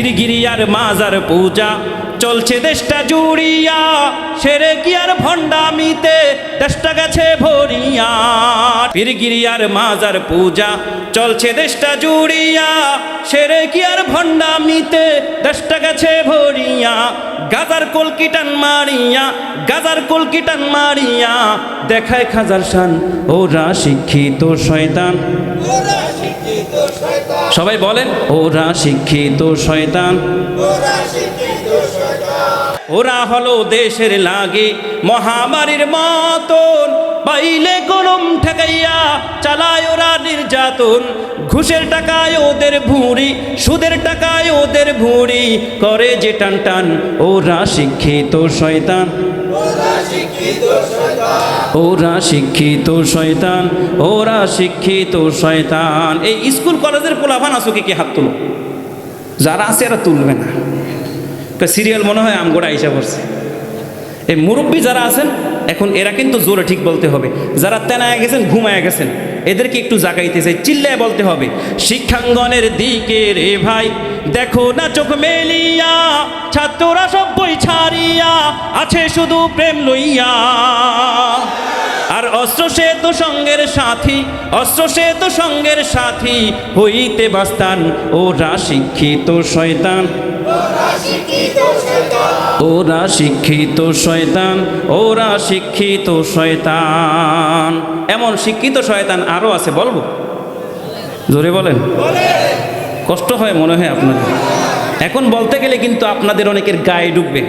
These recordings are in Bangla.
পীরগিরিয়ার মাজার পূজা। চলছে দেশটা জুড়িয়া, সেরে গিয়ার ভণ্ডামিতে? দেশটা গেছে ভরিয়া। পীরগিরিয়ার মাজার পূজা, চলছে দেশটা জুড়িয়া, সেরে গিয়ার ভণ্ডামিতে? দেশটা গেছে ভরিয়া। গাজার কলকিটান মারিয়া, গাজার কলকিটান মারিয়া? দেখায় খাজার শান, ওরা শিক্ষিত শয়তান। সবাই বলেন, ওরা শিক্ষিত শয়তান। ওরা হলো দেশের লাগে মহামারীর মতন। পাইলে কলম ঠেকাইয়া চালায় ওরা নির্যাতন। ঘুষের টাকায় ওদের ভুঁড়ি, সুদের টাকায় ওদের ভুঁড়ি। করে যে টান টান ওরা শিক্ষিত শয়তান। ওরা শিক্ষিত শয়তান, ওরা শিক্ষিত শয়তান। এই স্কুল কলেজের পোলাভান আসো কি হাত তুলো? যারা আছে এরা তুলবে না। সিরিয়াল মনে হয় আমগোড়া আইসা পড়ছে। এই মুরব্বী যারা আছেন, এখন এরা কিন্তু জোরে ঠিক বলতে হবে। যারা তেনায় গেছেন, ঘুমায় গেছেন, এদেরকে একটু জাগাইতে চাই, চিল্লায় বলতে হবে। শিক্ষাঙ্গনের দিকে রে ভাই, দেখো না চোখ মেলিয়া, ছাত্ররা সব বই ছাড়িয়া, আছে শুধু প্রেম লইয়া। আর অস্ত্র সে তো সঙ্গের সাথী, অস্ত্র সে তো সঙ্গের সাথী, হইতে বাস্তান, ওরা শিক্ষিত শয়তান। ওরা শিক্ষিত শয়তান। ওরা শিক্ষিত শয়তান, ওরা শিক্ষিত শয়তান। এমন শিক্ষিত শয়তান আরও আছে, বলব? জোরে বলেন। কষ্ট হয় মনে হয় আপনাদের। এখন বলতে গেলে কিন্তু আপনাদের অনেকের গায়ে ঢুকবে।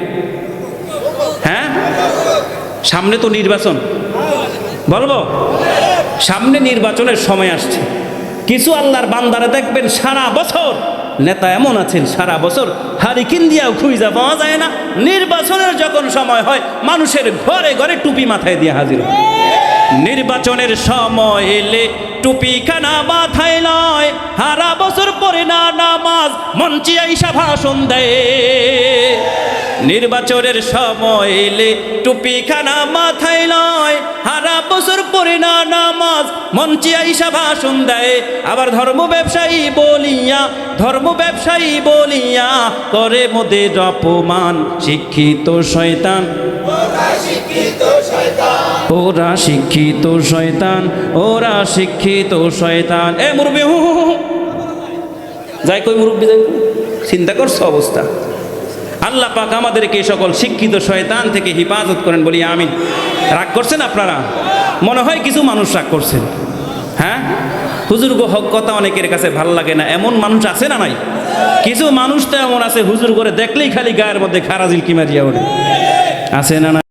হ্যাঁ? সামনে তো নির্বাচন। বলব? সামনে নির্বাচনের সময় আসছে। কিছু আল্লাহর বান্দারা দেখবেন সারা বছর নেতা এমন আছেন, সারা বছর হারিকিন দিয়াও খুঁজা পাওয়া যায় না। নির্বাচনের যখন সময় হয়, মানুষের ঘরে ঘরে টুপি মাথায় দিয়ে হাজির হয়। নির্বাচনের সময় এলে টুপি কানা মাথায় নয় হারা বছর পরে না নামাজ, মঞ্চে আইসা ভাষণ দেয়। নির্বাচনের সময় এলে টুপি খানা মাথায় নয় হারা বছর পরে না নামাজ, মঞ্চে আইসা ভাষণ দেয়। আবার ধর্ম ব্যবসায়ী বলিয়া, ধর্ম ব্যবসায়ী বলিয়া করে মোদের অপমান, শিক্ষিত শয়তান। ওরা শিক্ষিত শয়তান, ওরা শিক্ষিত শয়তান। এ মুরব্বী। যাই কই মুরব্বী, যাই চিন্তা করছ অবস্থা। আল্লাহ পাক আমাদেরকে এই সকল শিক্ষিত শয়তান থেকে হিফাজত করেন বলি আমি রাগ করছেন আপনারা? মনে হয় কিছু মানুষ রাগ করছেন। হ্যাঁ? হুজুর গো, হক কথা অনেকের কাছে ভালো লাগে না। এমন মানুষ আছে না নাই? কিছু মানুষ তো এমন আছে, হুজুর করে দেখলেই খালি গায়ের মধ্যে খারাজিল কি মারিয়া ওঠে। আছে না